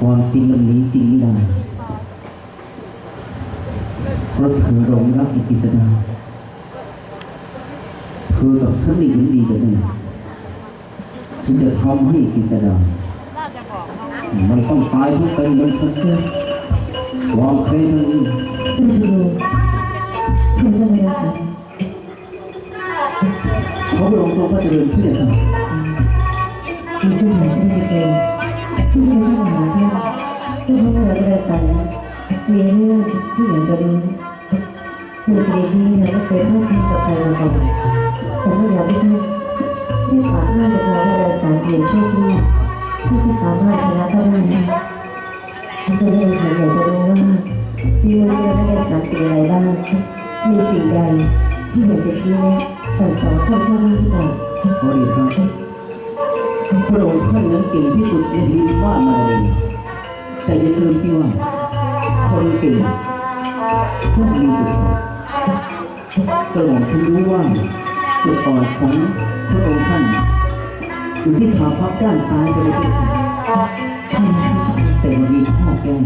ความจริงมันหนี้จริงไม่ได้เพราะเธอหลงรักอิกิสดาเธอกับฉันนี่มันดีกันแน่ฉันจะทำให้อิกิสดามันต้องตายทุกเป็นมือนฉันความเคยนั้นท่านชูท่านจะไม่รักษาเขาพระองค์ทรงพระเจริญเพื่อท่านมีผู้หญิงท่านจะเป็นที่ไม่ใช่หาท่าน ที่พระเราประสานมีเรื่องที่อยากจะรู้ในคดีนี้เราไม่เคยพูดคุยกับใครมาก่อนแต่ไม่อยากให้ท่านได้ฝากเรื่องกับเราประสานเพียงช่วครู่ที่ที่สามารถชนะเขาได้ฉันจะได้สารอยากจะรู้ว่าที่วันนี้เราได้สารเป็นอะไรบ้างมีสิ่งใดที่อยากจะชี้แนะสั่งสอนคนเจ้าหน้าที่บ้างขอเรีครับพระองค์ท่านนั้นเก่งที่สุดในทีมบ้านมาเลย แต่อย่าลืมที่ว่าคนเก่งต้องมีจุดอ่อนกระหม่อมฉันรู้ว่าจุดอ่อนของพระองค์ท่านอยู่ที่ขาพับด้านซ้ายใช่ไหมพี่ใช่ไหมครับแต่มันมีข้อแก้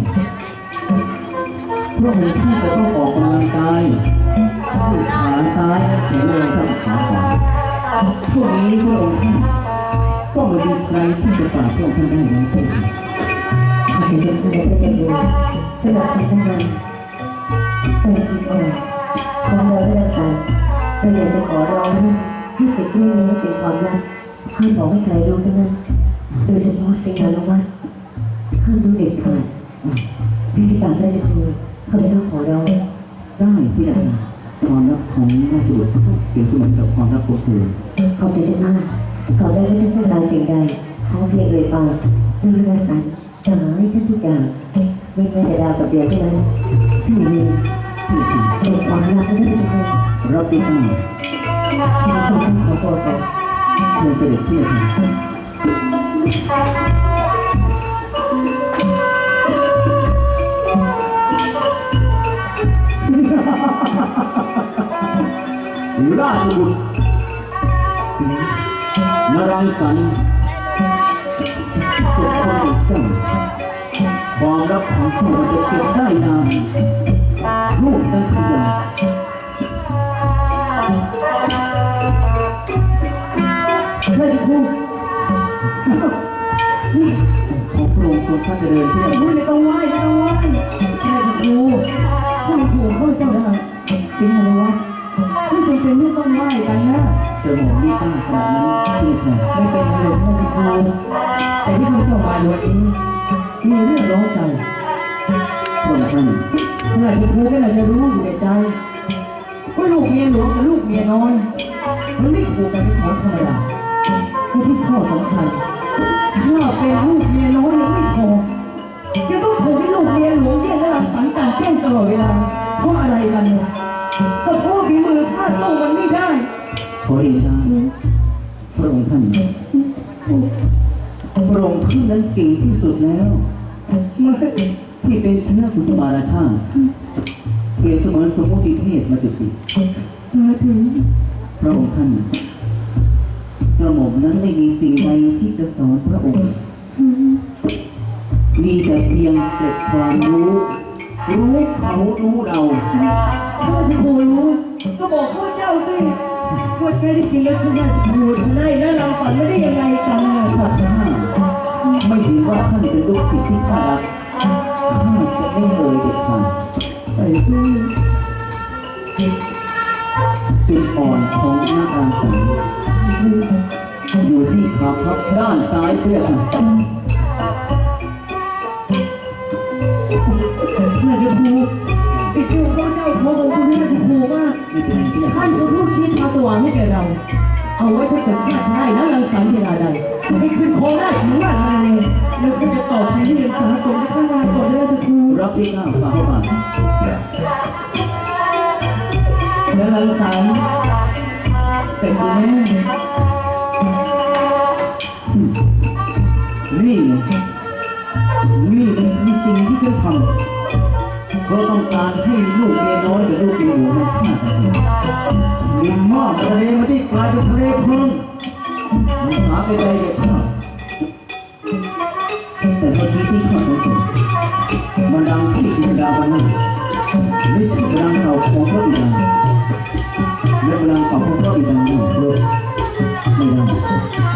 พระองค์ท่านจะต้องออกกำลังกายที่ขาซ้ายนั้นแข็งแรงเท่ากับขาขวาช่วงนี้พระองค์ท่านก็ไมาดูใครที่จะปราบพระองค์ท่านได้นั้นเอง ขอให้ทุกคนได้จะรู้สำหรับคำแนะนำแต่ที่อ่อนของเราได้สารเราอยากจะขอร้องให้เก็บเรื่องนี้เป็นความลับห้ามบอกให้ใครรู้ทั้งนั้นโดยเฉพาะสิ่งนั้นว่าห้ามรู้เด็ดขาดพี่ปากได้จะคือเขาไม่ต้องขอร้องได้ที่อาจารย์ความรักของราชบุตรเปรียบเสมือนกับความรักของเธอขอบใจมากขอได้ไม่ต้องพูดลาสิ่งใดเขอเพียงเลยปากเรื่องรักษา จะหาให้ท่านทุกอย่างไม่แม้แต่ดาวกับเดียวเท่านั้นที่มีที่อาจารย์เป็นความรักที่ทุกคนรับที่ตั้งที่คุณขอตัวต่อเชิญเสด็จที่อาจารย์ราชบุตรสิงห์นรังสรรค์ ความรักของเจ้าจะเก็บได้นานลูกตั้งขยาไม่ใช่คุณของพระองค์ทรงพระเจริญเพื่อไม่ต้องไหว้ไม่ต้องไหว้ไม่ใช่ครูท่านครูเข้าเจ้าได้เป็นอะไรวะไม่จำเป็นที่ต้องไหว้กันนะเจอหมอมีตั้งขนาดนั้นที่แท้ไม่เป็นไรไม่ใช่ครูแต่ที่เขาเจ้ามาในวันนี้ มีเรื่องร้อนใจพระองค์ท่านเมื่อที่ครูก็น่าจะรู้อยู่ในใจว่าลูกเมียหลวงกับลูกเมียน้อย มันไม่ถูกกันเป็นของธรรมดาไม่ที่ข้อสำคัญถ้าเป็นลูกเมียน้อยยังไม่พอยังต้องถูกให้ลูกเมียหลวงแย่งและรังสรรค์การแกล้งตลอดเวลาเพราะอะไรกันเนี่ยก็เพราะฝีมือข้าสู้มันไม่ได้ ขอเดชะ พระองค์ท่านนั้นเก่งที่สุดแล้วเมื่อที่เป็นชนะกุสมาราชาเปรียบเสมือนสมมติเทพมาจุติมาถึงพระองค์ท่านกระหม่อมนั้นไม่มีสิ่งใดที่จะสอนพระองค์ มีแต่เพียงเกร็ดความรู้ รู้เขารู้เราข้าสิครูรู้ก็บอกข้าเจ้าสิว่าแกที่จริงแล้วคือแม่สิครูทำไมแล้วเราฝันไม่ได้ยังไงกันเนี่ย จุดอ่อนของหนักกาสังอยู่ที่ขาพับด้านซ้ายเพื่อค่ะแม่สิครูติดตัวข้าเจ้าขอของคุณแม่สิครูมากไม่เป็นไรที่ไหนท่านคือผู้ชี้ทางสว่างให้แก่เรา เอาไว้ถ้าเกิดข้าใชายแล้วเรังสรรค์เวลาใดให้ขึ้นโคราชหรือว่ามาเลย แล้วก็จะตอบแทนที่เรียนสาสมในข้างานก่อนเลยสิครูรับที่ข้าฝ่าเข้ามาแล้วรังสรรค์เสร็จแล้วนี่ไงนี่เป็นคือสิ่งที่ฉันทำเพราะต้องการให้ลูกเมียน้อยกับลูกเมียหลวงมันฆ่ากันมินมากทะเลไม่ได้กลายเป็นทะเลเพลิงมันหาไปไกลเด็ ดขาดแต่แต่คนที่ที่ข้อสังเกตบันดังที่อินทราบันนั้นไม่ใช่บันดังเก่าของพระบิดาและบันดังเก่าของพระบิดาไม่รู้ไม่ได้